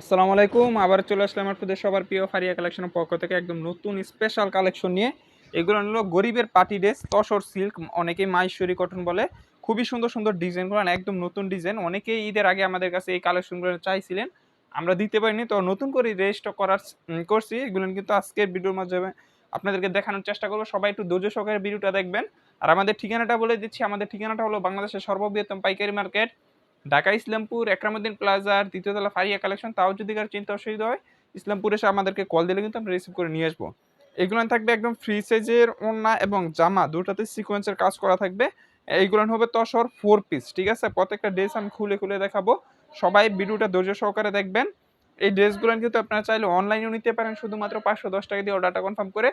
আসসালামু আলাইকুম আবার চলে আসলাম আপনাদের সবার প্রিয় ফারিয়া কালেকশনের পক্ষ থেকে একদম নতুন স্পেশাল কালেকশন নিয়ে। এগুলো হলো গরিবের পার্টি ড্রেস, তসর সিল্ক, অনেকেই মাইশ্বরী কটন বলে। খুবই সুন্দর সুন্দর ডিজাইন ডিজাইনগুলো একদম নতুন ডিজাইন। অনেকেই ঈদের আগে আমাদের কাছে এই কালেকশনগুলো চাইছিলেন, আমরা দিতে পারিনি। তো নতুন করে রেজিস্টার করার করছি। এগুলো কিন্তু আজকের ভিডিওর মাধ্যমে আপনাদেরকে দেখানোর চেষ্টা করব। সবাই একটু ধৈর্য সহকারে ভিডিওটা দেখবেন। আর আমাদের ঠিকানাটা বলে দিচ্ছি। আমাদের ঠিকানাটা হলো বাংলাদেশের সর্ববৃহত্তম পাইকারি মার্কেট ঢাকা ইসলামপুর একরামুদ্দিন প্লাজার দ্বিতীয়তলা ফারিয়া কালেকশন তাও যদি কারও চিন্তা অসুবিধা হয়, ইসলামপুর এসে আমাদেরকে কল দিলে কিন্তু আমরা রিসিভ করে নিয়ে আসব। এগুলো থাকবে একদম ফ্রি সাইজের ওড়না এবং জামা, দুটাতে সিকোয়েন্সের কাজ করা থাকবে। এইগুলো হবে তসর ফোর পিস ঠিক আছে? প্রত্যেকটা ড্রেস আমি খুলে খুলে দেখাবো। সবাই ভিডিওটা ধৈর্য সহকারে দেখবেন। এই ড্রেসগুলো কিন্তু আপনারা চাইলে অনলাইনেও নিতে পারেন, শুধুমাত্র পাঁচশো দশ টাকা দিয়ে অর্ডারটা কনফার্ম করে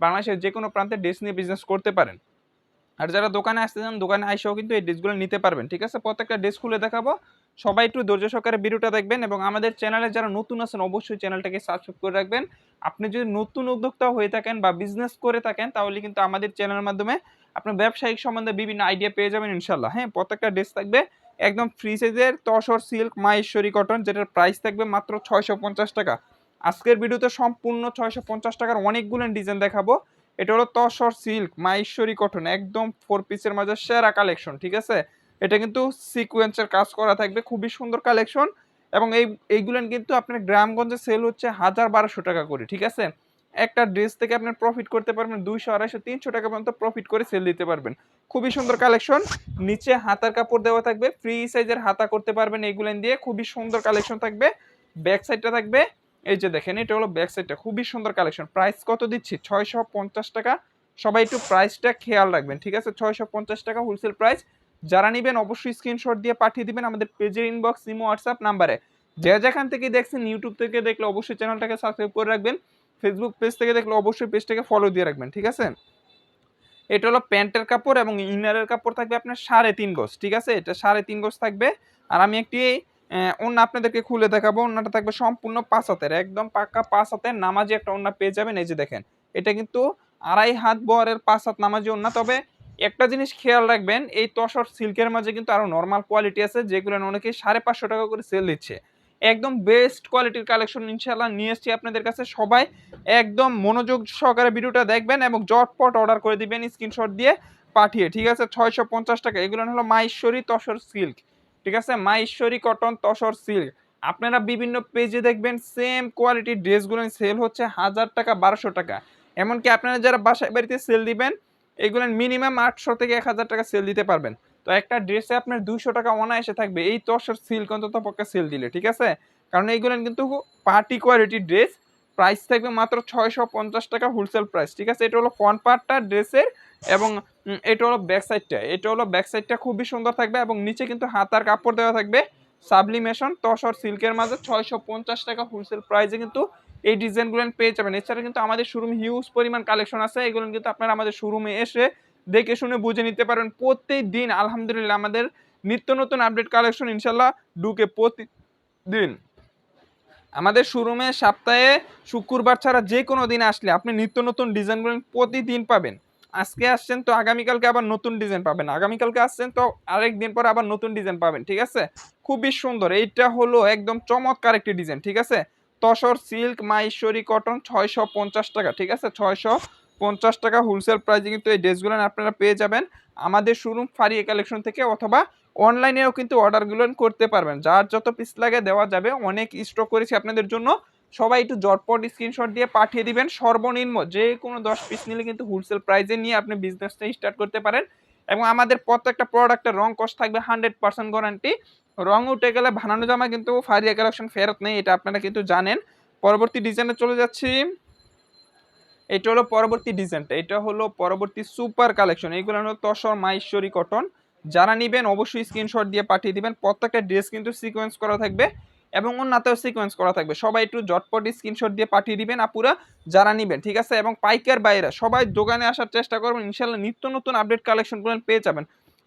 বাংলাদেশের যে কোনো প্রান্তে ড্রেস নিয়ে বিজনেস করতে পারেন। আর যারা দোকানে আসতে চান, দোকানে আইসাও কিন্তু এই ড্রেসগুলো নিতে পারবেন, ঠিক আছে? প্রত্যেকটা ড্রেস খুলে দেখাবো। সবাই একটু ধৈর্য সহকারে ভিডিওটা দেখবেন এবং আমাদের চ্যানেলে যারা নতুন আছেন, অবশ্যই চ্যানেলটাকে সাবস্ক্রাইব করে রাখবেন। আপনি যদি নতুন উদ্যোক্তা হয়ে থাকেন বা বিজনেস করে থাকেন, তাহলে কিন্তু আমাদের চ্যানেলের মাধ্যমে আপনার ব্যবসায়িক সম্বন্ধে বিভিন্ন আইডিয়া পেয়ে যাবেন ইনশাল্লাহ হ্যাঁ প্রত্যেকটা ড্রেস থাকবে একদম ফ্রি সাইজের তসর সিল্ক মাহেশ্বরী কটন যেটার প্রাইস থাকবে মাত্র ছয়শো পঞ্চাশ টাকা। আজকের ভিডিওতে সম্পূর্ণ ছয়শো পঞ্চাশ টাকার অনেকগুলো ডিজাইন দেখাবো। এটা হলো তসর সিল্ক মাহেশ্বরী কটন, একদম ফোর পিসের মাঝে সেরা কালেকশন ঠিক আছে? এটা কিন্তু সিকোয়েন্সের কাজ করা থাকবে, খুবই সুন্দর কালেকশন এবং এই এইগুলো কিন্তু আপনার গ্রামগঞ্জে সেল হচ্ছে হাজার বারোশো টাকা করে, ঠিক আছে? একটা ড্রেস থেকে আপনার প্রফিট করতে পারবেন দুইশো, আড়াইশো, তিনশো টাকা পর্যন্ত প্রফিট করে সেল দিতে পারবেন। খুবই সুন্দর কালেকশন নিচে হাতার কাপড় দেওয়া থাকবে ফ্রি সাইজের হাতা করতে পারবেন এইগুলো দিয়ে, খুবই সুন্দর কালেকশন থাকবে ব্যাক সাইডটা থাকবে এই যে দেখেন, এটা হলো ব্যাক সাইডটা খুবই সুন্দর কালেকশন প্রাইস কত দিচ্ছি? ছয়শো পঞ্চাশ টাকা। সবাই একটু প্রাইসটা খেয়াল রাখবেন, ঠিক আছে? ছয়শো পঞ্চাশ টাকা হোলসেল প্রাইস যারা নেবেন, অবশ্যই স্ক্রিনশট দিয়ে পাঠিয়ে দিবেন আমাদের পেজের ইনবক্স ইমো হোয়াটসঅ্যাপ নাম্বারে যে যেখান থেকে দেখছেন ইউটিউব থেকে দেখলে অবশ্যই চ্যানেলটাকে সাবস্ক্রাইব করে রাখবেন। ফেসবুক পেজ থেকে দেখলে অবশ্যই পেজটাকে ফলো দিয়ে রাখবেন, ঠিক আছে? এটা হলো প্যান্টের কাপড় এবং ইনারের কাপড় থাকবে আপনার সাড়ে তিন গজ, ঠিক আছে? এটা সাড়ে তিন গজ থাকবে। আর আমি একটি অন্য আপনাদেরকে খুলে দেখাবো। অন্যটা থাকবে সম্পূর্ণ পাঁচ হাতের, একদম পাক্কা পাঁচ হাতের নামাজি একটা অন্য পেয়ে যাবেন। এই যে দেখেন, এটা কিন্তু আড়াই হাত বরের পাঁচ হাত নামাজি অন্য তবে একটা জিনিস খেয়াল রাখবেন, এই তসর সিল্কের মাঝে কিন্তু আরও নর্মাল কোয়ালিটি আছে, যেগুলো অনেকে সাড়ে পাঁচশো টাকা করে সেল দিচ্ছে। একদম বেস্ট কোয়ালিটির কালেকশন ইনশাল্লাহ নিয়ে এসেছি আপনাদের কাছে। সবাই একদম মনোযোগ সহকারে ভিডিওটা দেখবেন এবং জটপট অর্ডার করে দিবেন স্ক্রিনশট দিয়ে পাঠিয়ে। ঠিক আছে, ছয়শো পঞ্চাশ টাকা। এগুলো হলো মাইশ্বরী তসর সিল্ক। ঠিক আছে? মাইশ্বরী কটন তসর সিল্ক আপনারা বিভিন্ন পেজে দেখবেন সেম কোয়ালিটির ড্রেসগুলো সেল হচ্ছে হাজার টাকা, বারোশো টাকা। এমনকি আপনারা যারা বাসায় বাড়িতে সেল দিবেন, এগুলো মিনিমাম আটশো থেকে এক হাজার টাকা সেল দিতে পারবেন। তো একটা ড্রেসে আপনার দুশো টাকা অনায়াসে থাকবে। এই তসর সিল্ক অন্তত পক্ষে সেল দিলে, ঠিক আছে? কারণ এইগুলো কিন্তু পার্টি কোয়ালিটির ড্রেস প্রাইস থাকবে মাত্র ছয়শো পঞ্চাশ টাকা হোলসেল প্রাইস ঠিক আছে? এটা হলো ফ্রন্ট পার্টটা ড্রেসের এবং এটা হলো ব্যাক সাইডটা এটা হলো ব্যাক সাইডটা খুবই সুন্দর থাকবে এবং নিচে কিন্তু হাতার কাপড় দেওয়া থাকবে। সাবলিমেশন তসর, সিল্কের মাঝে ছয়শো পঞ্চাশ টাকা হোলসেল প্রাইসে কিন্তু এই ডিজাইনগুলো পেয়ে যাবেন। এছাড়া কিন্তু আমাদের শোরুম হিউজ পরিমাণ কালেকশন আছে। এগুলো কিন্তু আপনারা আমাদের শোরুমে এসে দেখে শুনে বুঝে নিতে পারবেন প্রত্যেক দিন আলহামদুলিল্লাহ, আমাদের নিত্য নতুন আপডেট কালেকশন ইনশাল্লাহ ঢুকে প্রতিদিন। আমাদের শোরুমে সপ্তাহে শুক্রবার ছাড়া যে কোনো দিন আসলে আপনি নিত্য নতুন ডিজাইনগুলো প্রতিদিন পাবেন। আজকে আসছেন তো আগামীকালকে আবার নতুন ডিজাইন পাবেন। আগামীকালকে আসছেন তো আরেক দিন পর আবার নতুন ডিজাইন পাবেন, ঠিক আছে? খুবই সুন্দর। এইটা হলো একদম চমৎকার একটি ডিজাইন, ঠিক আছে? তসর, সিল্ক, মাইশ্বরী, কটন ছয়শো পঞ্চাশ টাকা, ঠিক আছে? ছয়শো পঞ্চাশ টাকা হোলসেল প্রাইসে কিন্তু এই ড্রেসগুলো আপনারা পেয়ে যাবেন। আমাদের শোরুম ফারিয়ে কালেকশন থেকে অথবা অনলাইনেও কিন্তু অর্ডারগুলো করতে পারবেন। যার যত পিস লাগে দেওয়া যাবে। অনেক স্টক করেছি আপনাদের জন্য। সবাই একটু জটপট স্ক্রিনশট দিয়ে পাঠিয়ে দিবেন। সর্বনিম্ন যে কোনো দশ পিস নিলে কিন্তু হোলসেল প্রাইসে নিয়ে আপনি বিজনেসটা স্টার্ট করতে পারেন। এবং আমাদের প্রত্যেকটা প্রোডাক্টের রং কস্ট থাকবে হান্ড্রেড পার্সেন্ট গ্যারান্টি রং উঠে গেলে ভানানো জামা কিন্তু ফারিয়া কালেকশন ফেরত নেই, এটা আপনারা কিন্তু জানেন। পরবর্তী ডিজাইনে চলে যাচ্ছি। এটা হলো পরবর্তী ডিজাইনটা এটা হলো পরবর্তী সুপার কালেকশন এইগুলো হলো তসর মাইশ্বরী কটন যারা নেবেন অবশ্যই স্ক্রিনশট দিয়ে পাঠিয়ে দিবেন। প্রত্যেকটা ড্রেস কিন্তু সিকোয়েন্স করা থাকবে এবং অন্যতেও সিকোয়েন্স করা থাকবে। সবাই একটু জটপট স্ক্রিনশট দিয়ে পাঠিয়ে দিবেন আপুরা, যারা নেবেন, ঠিক আছে? এবং পাইকার বাইরে, সবাই দোকানে আসার চেষ্টা করবেন। ইনশাল্লাহ নিত্য নতুন আপডেট কালেকশনগুলো পেয়ে যাবেন।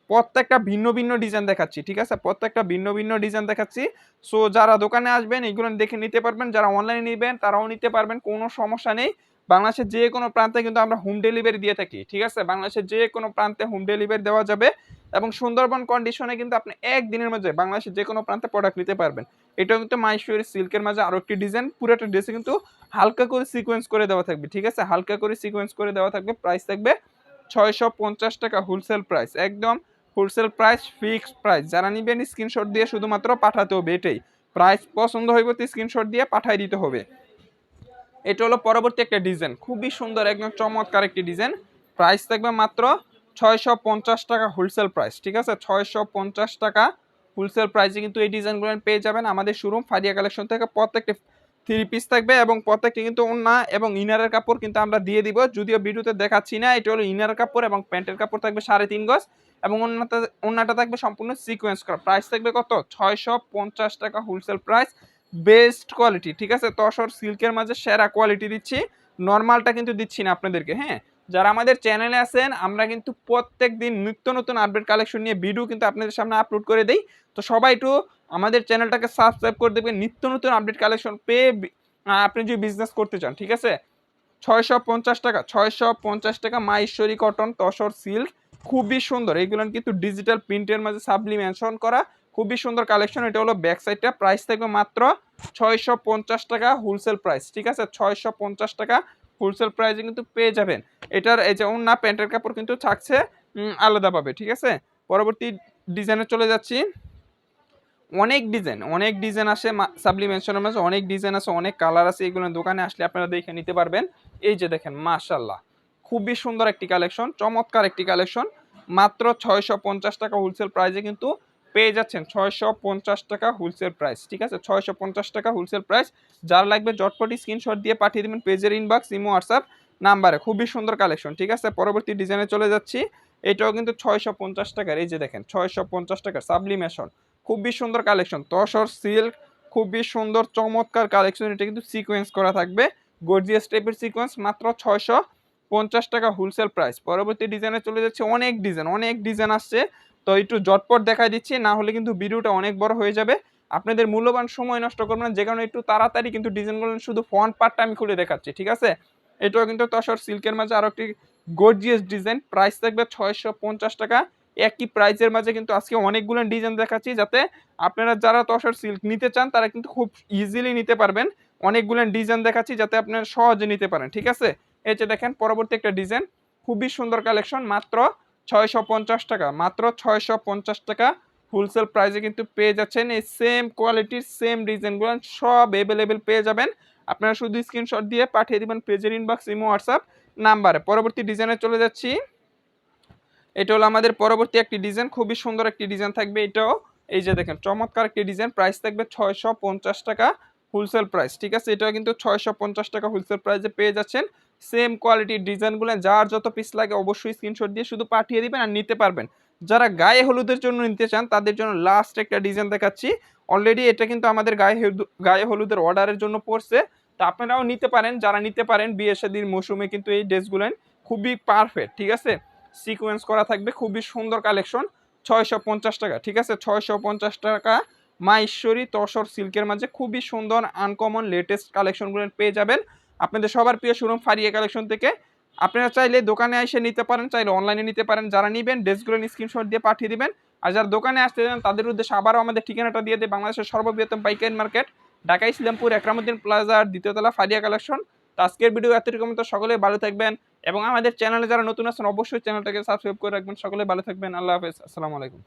প্রত্যেকটা ভিন্ন ভিন্ন ডিজাইন দেখাচ্ছি, ঠিক আছে? প্রত্যেকটা ভিন্ন ভিন্ন ডিজাইন দেখাচ্ছি। সো যারা দোকানে আসবেন এগুলো দেখে নিতে পারবেন। যারা অনলাইনে নেবেন, তারাও নিতে পারবেন। কোনো সমস্যা নেই। বাংলাদেশের যে কোনো প্রান্তে কিন্তু আমরা হোম ডেলিভারি দিয়ে থাকি, ঠিক আছে? বাংলাদেশের যে কোনো প্রান্তে হোম ডেলিভারি দেওয়া যাবে এবং সুন্দরবন কন্ডিশনে কিন্তু আপনি একদিনের মধ্যে বাংলাদেশের যে কোনো প্রান্তে প্রোডাক্ট নিতে পারবেন। এটাও কিন্তু মাইশোরি সিল্কের মাঝে আরও একটি ডিজাইন পুরোটা ড্রেসে কিন্তু হালকা করে সিকোয়েন্স করে দেওয়া থাকবে, ঠিক আছে? হালকা করে সিকোয়েন্স করে দেওয়া থাকবে প্রাইস থাকবে ছয়শো পঞ্চাশ টাকা হোলসেল প্রাইস একদম হোলসেল প্রাইস ফিক্সড প্রাইস যারা নিবেন স্ক্রিনশট দিয়ে শুধুমাত্র পাঠাতে হবে এটাই। প্রাইস পছন্দ হইব তো স্ক্রিনশট দিয়ে পাঠাই দিতে হবে। এটা হলো পরবর্তী একটা ডিজাইন। খুবই সুন্দর, একদম চমৎকার একটি ডিজাইন। প্রাইস থাকবে মাত্র ছয়শো পঞ্চাশ টাকা হোলসেল প্রাইস ঠিক আছে? ছয়শো পঞ্চাশ টাকা হোলসেল প্রাইসে কিন্তু এই ডিজাইনগুলো পেয়ে যাবেন। আমাদের শোরুম ফারিয়া কালেকশন থেকে প্রত্যেকটি থ্রি পিস থাকবে এবং প্রত্যেকটি কিন্তু ওন্না এবং ইনারের কাপড় কিন্তু আমরা দিয়ে দিব। যদিও ভিডিওতে দেখাচ্ছি না, এটা হলো ইনার কাপড় এবং প্যান্টের কাপড় থাকবে সাড়ে তিন গজ এবং অন্যটা অন্যটা থাকবে সম্পূর্ণ সিকোয়েন্স করা। প্রাইস থাকবে কত? ছয়শো পঞ্চাশ টাকা হোলসেল প্রাইস বেস্ট কোয়ালিটি, ঠিক আছে? তসর সিল্কের মাঝে সেরা কোয়ালিটি দিচ্ছি। নর্মালটা কিন্তু দিচ্ছি না আপনাদেরকে হ্যাঁ? যারা আমাদের চ্যানেলে আছেন, আমরা কিন্তু প্রত্যেক দিন নিত্য নতুন আপডেট কালেকশন নিয়ে ভিডিও কিন্তু আপনাদের সামনে আপলোড করে দেই। তো সবাই একটু আমাদের চ্যানেলটাকে সাবস্ক্রাইব করে দেবেন। নিত্য নতুন আপডেট কালেকশন পেয়ে আপনি যদি বিজনেস করতে চান, ঠিক আছে? ছয়শো পঞ্চাশ টাকা, ছয়শো পঞ্চাশ টাকা মাইশ্বরী কটন তসর সিল্ক খুবই সুন্দর। এইগুলো কিন্তু ডিজিটাল প্রিন্টের মাঝে সাবলিমেশন করা। খুবই সুন্দর কালেকশন এটা হলো ব্যাক সাইডটা প্রাইস থাকবে মাত্র ছয়শো পঞ্চাশ টাকা হোলসেল প্রাইস ঠিক আছে? ছয়শো পঞ্চাশ টাকা হোলসেল প্রাইসে কিন্তু পেয়ে যাবেন। এটার এই যে না প্যান্টের কাপড় কিন্তু থাকছে উম, আলাদাভাবে ঠিক আছে? পরবর্তী ডিজাইনে চলে যাচ্ছি। অনেক ডিজাইন অনেক ডিজাইন আসে সাবলিমেশনের মাঝে অনেক ডিজাইন আছে অনেক কালার আছে এগুলো দোকানে আসলে আপনারা দেখে নিতে পারবেন। এই যে দেখেন মাশাল্লাহ খুবই সুন্দর একটি কালেকশন চমৎকার একটি কালেকশন মাত্র ছয়শো পঞ্চাশ টাকা হোলসেল প্রাইসে কিন্তু পেয়ে যাচ্ছেন ছয়শো পঞ্চাশ টাকা হোলসেল প্রাইস ঠিক আছে? ছয়শো পঞ্চাশ টাকা হোলসেল প্রাইস যার লাগবে জটপটি স্ক্রিনশট দিয়ে পাঠিয়ে দেবেন পেজের ইনবক্স ইমো হোয়াটসঅ্যাপ নাম্বারে খুবই সুন্দর কালেকশন ঠিক আছে? পরবর্তী ডিজাইনে চলে যাচ্ছি। এটাও কিন্তু ছয়শো পঞ্চাশ টাকার, এই যে দেখেন, ছয়শো পঞ্চাশ টাকার সাবলিমেশন খুবই সুন্দর কালেকশন তসর সিল্ক খুবই সুন্দর, চমৎকার কালেকশন এটা কিন্তু সিকোয়েন্স করা থাকবে গর্জিয়াস টাইপের সিকোয়েন্স মাত্র ছয়শো পঞ্চাশ টাকা হোলসেল প্রাইস পরবর্তী ডিজাইনে চলে যাচ্ছে, অনেক ডিজাইন অনেক ডিজাইন আসছে। তো একটু জটপট দেখা দিচ্ছি, না হলে কিন্তু ভিডিওটা অনেক বড় হয়ে যাবে। আপনাদের মূল্যবান সময় নষ্ট করবেন যে কারণে একটু তাড়াতাড়ি কিন্তু ডিজাইনগুলো শুধু ফ্রন্ট পার্টটা আমি খুলে দেখাচ্ছি, ঠিক আছে? এটাও কিন্তু তসর সিল্কের মাঝে আরও একটি গর্জিয়াস ডিজাইন প্রাইস থাকবে ছয়শো পঞ্চাশ টাকা। একই প্রাইসের মাঝে কিন্তু আজকে অনেকগুলো ডিজাইন দেখাচ্ছি, যাতে আপনারা যারা তসর সিল্ক নিতে চান, তারা কিন্তু খুব ইজিলি নিতে পারবেন। অনেকগুলো ডিজাইন দেখাচ্ছি, যাতে আপনারা সহজে নিতে পারেন, ঠিক আছে? এই যে দেখেন, পরবর্তী একটা ডিজাইন খুবই সুন্দর কালেকশন মাত্র ছয়শো পঞ্চাশ টাকা। মাত্র ছয়শো পঞ্চাশ টাকা হোলসেল প্রাইসে কিন্তু পেয়ে যাচ্ছেন। এই সেম কোয়ালিটির সেম ডিজাইনগুলো সব অ্যাভেলেবেল পেয়ে যাবেন। আপনারা শুধু স্ক্রিনশট দিয়ে পাঠিয়ে দিবেন পেজের ইনবক্স ইমো হোয়াটসঅ্যাপ নাম্বারে। পরবর্তী ডিজাইনে চলে যাচ্ছি। এটা হলো আমাদের পরবর্তী একটি ডিজাইন খুবই সুন্দর একটি ডিজাইন থাকবে এটাও। এই যে দেখেন, চমৎকার একটি ডিজাইন প্রাইস থাকবে ছয়শো পঞ্চাশ টাকা হোলসেল প্রাইস ঠিক আছে? এটাও কিন্তু ছয়শো পঞ্চাশ টাকা হোলসেল প্রাইসে পেয়ে যাচ্ছেন। সেম কোয়ালিটির ডিজাইনগুলো যার যত পিস লাগে অবশ্যই স্ক্রিনশট দিয়ে শুধু পাঠিয়ে দিবেন আর নিতে পারবেন। যারা গায়ে হলুদের জন্য নিতে চান, তাদের জন্য লাস্ট একটা ডিজাইন দেখাচ্ছি। অলরেডি এটা কিন্তু আমাদের গায়ে গায়ে হলুদের অর্ডারের জন্য পড়ছে। তা আপনারাও নিতে পারেন, যারা নিতে পারেন বিয়ে শাদির মৌসুমে কিন্তু এই ড্রেসগুলো খুবই পারফেক্ট ঠিক আছে? সিকোয়েন্স করা থাকবে, খুবই সুন্দর কালেকশন ছয়শো পঞ্চাশ টাকা, ঠিক আছে? ছয়শো পঞ্চাশ টাকা মা ঈশ্বরী তসর সিল্কের মাঝে খুবই সুন্দর আনকমন লেটেস্ট কালেকশনগুলো পেয়ে যাবেন। আপনাদের সবার প্রিয় শোরুম ফারিয়া কালেকশন থেকে। আপনারা চাইলে দোকানে এসে নিতে পারেন, চাইলে অনলাইনে নিতে পারেন। যারা নেবেন ড্রেসগুলো স্ক্রিনশট দিয়ে পাঠিয়ে দিবেন। আর যারা দোকানে আসতে চান, তাদের উদ্দেশ্যে আবারও আমাদের ঠিকানাটা দিয়ে দেয় বাংলাদেশের সর্ববৃহত্তম পাইকারি মার্কেট ঢাকা ইসলামপুর, একরামুদ্দিন প্লাজার দ্বিতীয়তলা ফারিয়া কালেকশন তো আজকের ভিডিও এতটুকু তো সকলে ভালো থাকবেন এবং আমাদের চ্যানেলে যারা নতুন আছেন, অবশ্যই চ্যানেলটাকে সাবস্ক্রাইব করে রাখবেন। সকলে ভালো থাকবেন। আল্লাহ হাফেজ। আসসালামু আলাইকুম।